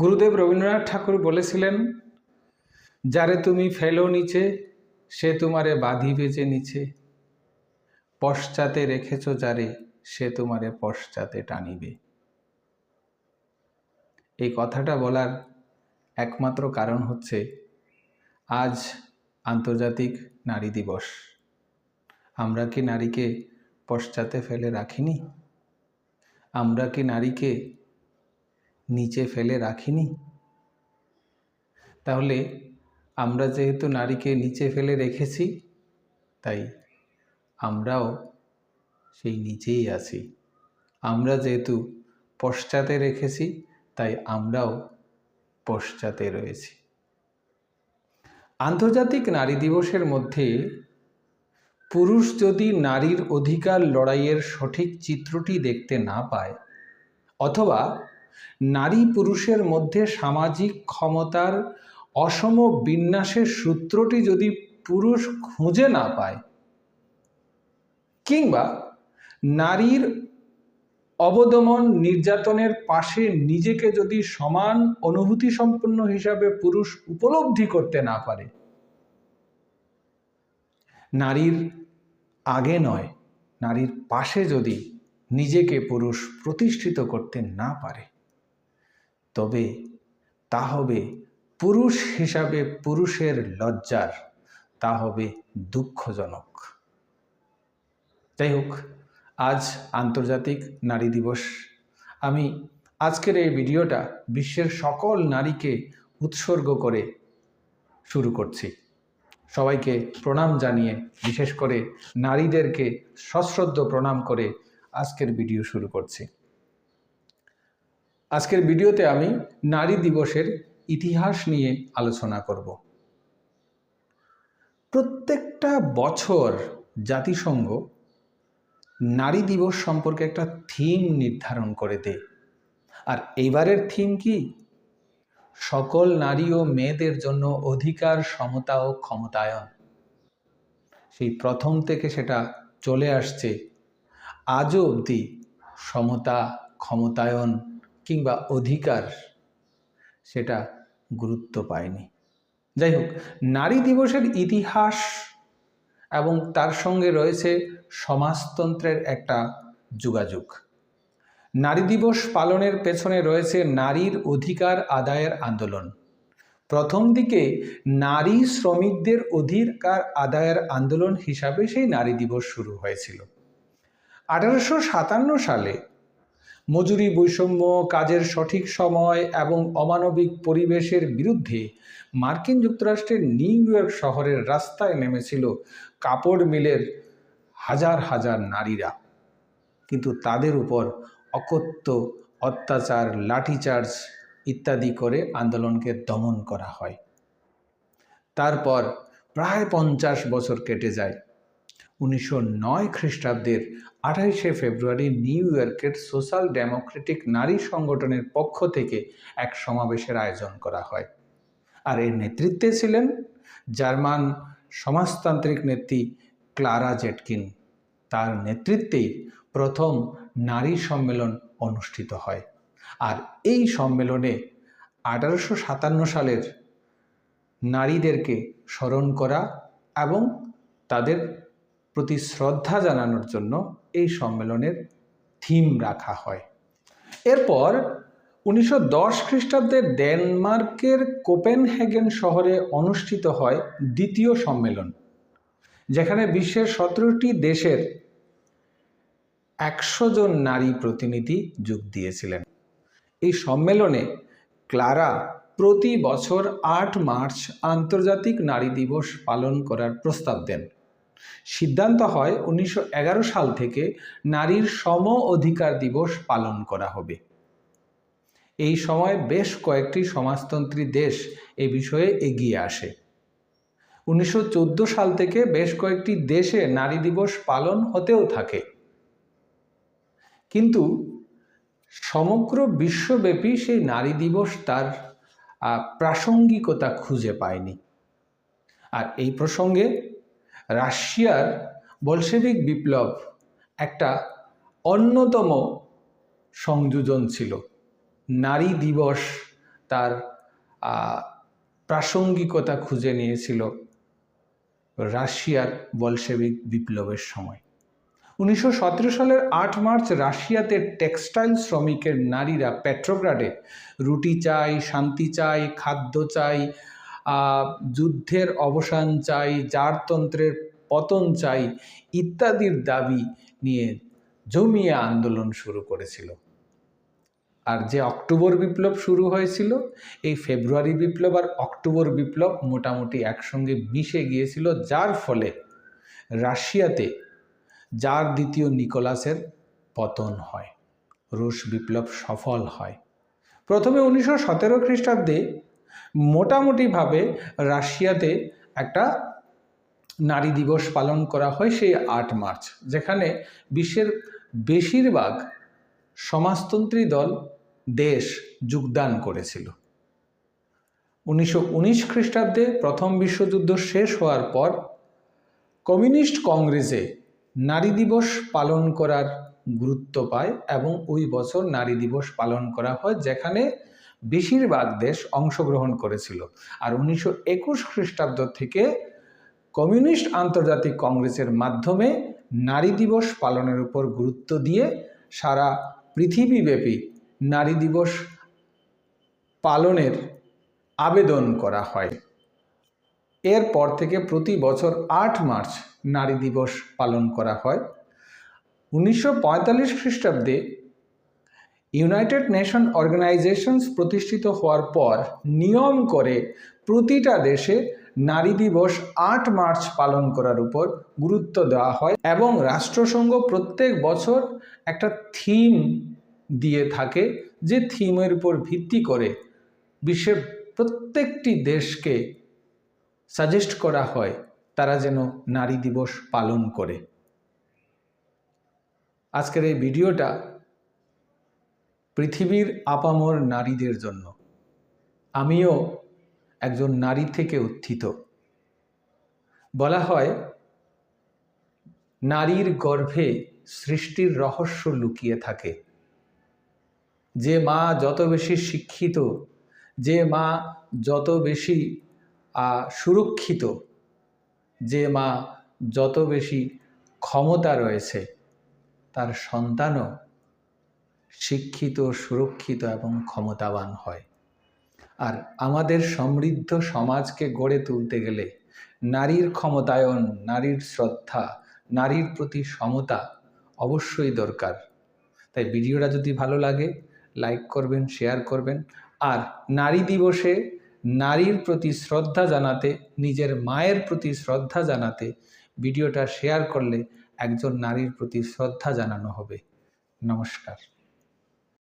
গুরুদেব রবীন্দ্রনাথ ঠাকুর বলেছিলেন, যারে তুমি ফেলো নিচে, সে তোমারে বাঁধিবে যে নিচে। পশ্চাতে রেখেছ যারে, সে তোমারে পশ্চাতে টানিবে। এই কথাটা বলার একমাত্র কারণ হচ্ছে, আজ আন্তর্জাতিক নারী দিবস। আমরা কি নারীকে পশ্চাতে ফেলে রাখিনি? আমরা কি নারীকে নিচে ফেলে রাখিনি? তাহলে আমরা যেহেতু নারীকে নিচে ফেলে রেখেছি, তাই আমরাও সেই নিচেই আছি। আমরা যেহেতু পশ্চাতে রেখেছি, তাই আমরাও পশ্চাতে রয়েছি। আন্তর্জাতিক নারী দিবসের মধ্যে পুরুষ যদি নারীর অধিকার লড়াইয়ের সঠিক চিত্রটি দেখতে না পায়, অথবা নারী পুরুষের মধ্যে সামাজিক ক্ষমতার অসম বিন্যাসের সূত্রটি যদি পুরুষ খুঁজে না পায়, কিংবা নারীর অবদমন নির্যাতনের পাশে নিজেকে যদি সমান অনুভূতি সম্পন্ন হিসাবে পুরুষ উপলব্ধি করতে না পারে, নারীর আগে নয়, নারীর পাশে যদি নিজেকে পুরুষ প্রতিষ্ঠিত করতে না পারে। তবে তা হবে পুরুষ হিসাবে পুরুষের লজ্জার, তা হবে দুঃখজনক। যাই হোক আজ আন্তর্জাতিক নারী দিবস। আমি আজকের এই ভিডিওটা বিশ্বের সকল নারীকে উৎসর্গ করে শুরু করছি। সবাইকে প্রণাম জানিয়ে, বিশেষ করে নারীদেরকে সশ্রদ্ধ প্রণাম করে আজকের ভিডিও শুরু করছি। আজকের ভিডিওতে আমি নারী দিবসের ইতিহাস নিয়ে আলোচনা করব। প্রত্যেকটা বছর জাতিসংঘ নারী দিবস সম্পর্কে একটা থিম নির্ধারণ করে দেয়। আর এইবারের থিম কি? সকল নারী ও মেয়েদের জন্য অধিকার, সমতা ও ক্ষমতায়ন। সেই প্রথম থেকে সেটা চলে আসছে। আজও অবধি সমতা, ক্ষমতায়ন কিংবা অধিকার সেটা গুরুত্ব পায়নি। যাই হোক, নারী দিবসের ইতিহাস এবং তার সঙ্গে রয়েছে সমাজতন্ত্রের একটা যোগাযোগ। নারী দিবস পালনের পেছনে রয়েছে নারীর অধিকার আদায়ের আন্দোলন। প্রথম দিকে নারী শ্রমিকদের অধিকার আদায়ের আন্দোলন হিসাবে সেই নারী দিবস শুরু হয়েছিল। আঠারোশো সাতান্ন সালে মজুরি বৈষম্য, কাজের সঠিক সময় এবং অমানবিক পরিবেশের বিরুদ্ধে মার্কিন যুক্তরাষ্ট্রের নিউ ইয়র্ক শহরের রাস্তায় নেমেছিল কাপড় মিলের হাজার হাজার নারীরা। কিন্তু তাদের উপর অকথ্য অত্যাচার, লাঠিচার্জ ইত্যাদি করে আন্দোলনকে দমন করা হয়। তারপর প্রায় পঞ্চাশ বছর কেটে যায়। উনিশশো নয় খ্রিস্টাব্দের আঠাইশে ফেব্রুয়ারি নিউ ইয়র্কের সোশ্যাল ডেমোক্রেটিক নারী সংগঠনের পক্ষ থেকে এক সমাবেশের আয়োজন করা হয়। আর এর নেতৃত্বে ছিলেন জার্মান সমাজতান্ত্রিক নেত্রী ক্লারা জেটকিন। তার নেতৃত্বেই প্রথম নারী সম্মেলন অনুষ্ঠিত হয়। আর এই সম্মেলনে আঠারোশো সাতান্ন সালের নারীদেরকে স্মরণ করা এবং তাদের প্রতি শ্রদ্ধা জানানোর জন্য এই সম্মেলনের থিম রাখা হয়। এরপর উনিশশো দশ খ্রিস্টাব্দে ডেনমার্কের কোপেনহেগেন শহরে অনুষ্ঠিত হয় দ্বিতীয় সম্মেলন, যেখানে বিশ্বের সতেরোটি দেশের একশো জন নারী প্রতিনিধি যোগ দিয়েছিলেন। এই সম্মেলনে ক্লারা প্রতি বছর আট মার্চ আন্তর্জাতিক নারী দিবস পালন করার প্রস্তাব দেন। সিদ্ধান্ত হয় উনিশশো এগারো সাল থেকে নারীর সম অধিকার দিবস পালন করা হবে। এই সময় বেশ কয়েকটি সমাজতন্ত্রী দেশ এ বিষয়ে এগিয়ে আসে। উনিশশো চোদ্দ সাল থেকে বেশ কয়েকটি দেশে নারী দিবস পালন হতেও থাকে। কিন্তু সমগ্র বিশ্বব্যাপী সেই নারী দিবস তার প্রাসঙ্গিকতা খুঁজে পায়নি। আর এই প্রসঙ্গে রাশিয়ার বলশেভিক বিপ্লব একটা অন্যতম সংযোজন ছিল। নারী দিবস তার প্রাসঙ্গিকতা খুঁজে নিয়েছিল রাশিয়ার বলশেভিক বিপ্লবের সময়। উনিশশো সতেরো সালের আট মার্চ রাশিয়াতে টেক্সটাইল শ্রমিকের নারীরা পেট্রোগ্রাডে রুটি চাই, শান্তি চাই, খাদ্য চাই যুদ্ধের অবসান চাই জারতন্ত্রের পতন চাই ইত্যাদির দাবি নিয়ে জমিয়ে আন্দোলন শুরু করেছিল। আর যে অক্টোবর বিপ্লব শুরু হয়েছিল, এই ফেব্রুয়ারি বিপ্লব আর অক্টোবর বিপ্লব মোটামুটি একসঙ্গে মিশে গিয়েছিল, যার ফলে রাশিয়াতে যার দ্বিতীয় নিকোলাসের পতন হয়, রুশ বিপ্লব সফল হয়। প্রথমে উনিশশো সতেরো খ্রিস্টাব্দে মোটামুটিভাবে রাশিয়াতে একটা নারী দিবস পালন করা হয় সেই আট মার্চ, যেখানে বিশ্বের বেশিরভাগ সমাজতন্ত্রী দল দেশ যোগদান করেছিল। উনিশশো উনিশ খ্রিস্টাব্দে প্রথম বিশ্বযুদ্ধ শেষ হওয়ার পর কমিউনিস্ট কংগ্রেসে নারী দিবস পালন করার গুরুত্ব পায় এবং ওই বছর নারী দিবস পালন করা হয়, যেখানে বেশিরভাগ দেশ অংশগ্রহণ করেছিল। আর উনিশশো একুশ খ্রিস্টাব্দ থেকে কমিউনিস্ট আন্তর্জাতিক কংগ্রেসের মাধ্যমে নারী দিবস পালনের উপর গুরুত্ব দিয়ে সারা পৃথিবীব্যাপী নারী দিবস পালনের আবেদন করা হয়। এরপর থেকে প্রতি বছর আট মার্চ নারী দিবস পালন করা হয়। উনিশশো পঁয়তাল্লিশ খ্রিস্টাব্দে ইউনাইটেড নেশন অর্গানাইজেশনস প্রতিষ্ঠিত হওয়ার পর নিয়ম করে প্রতিটা দেশে নারী দিবস আট মার্চ পালন করার উপর গুরুত্ব দেওয়া হয় এবং রাষ্ট্রসংঘ প্রত্যেক বছর একটা থিম দিয়ে থাকে যে থিমের উপর ভিত্তি করে বিশ্বের প্রত্যেকটি দেশকে সাজেস্ট করা হয় তারা যেন নারী দিবস পালন করে। আজকের এই ভিডিওটা পৃথিবীর আপামর নারীদের জন্য। আমিও একজন নারী থেকে উত্থিত। বলা হয়, নারীর গর্ভে সৃষ্টির রহস্য লুকিয়ে থাকে। যে মা যত বেশি শিক্ষিত, যে মা যত বেশি সুরক্ষিত, যে মা যত বেশি ক্ষমতা রয়েছে, তার সন্তানও শিক্ষিত, সুরক্ষিত এবং ক্ষমতাবান হয়। আর আমাদের সমৃদ্ধ সমাজকে গড়ে তুলতে গেলে নারীর ক্ষমতায়ন, নারীর শ্রদ্ধা, নারীর প্রতি সমতা অবশ্যই দরকার। তাই ভিডিওটা যদি ভালো লাগে, লাইক করবেন, শেয়ার করবেন। আর নারী দিবসে নারীর প্রতি শ্রদ্ধা জানাতে, নিজের মায়ের প্রতি শ্রদ্ধা জানাতে ভিডিওটা শেয়ার করলে একজন নারীর প্রতি শ্রদ্ধা জানানো হবে। নমস্কার।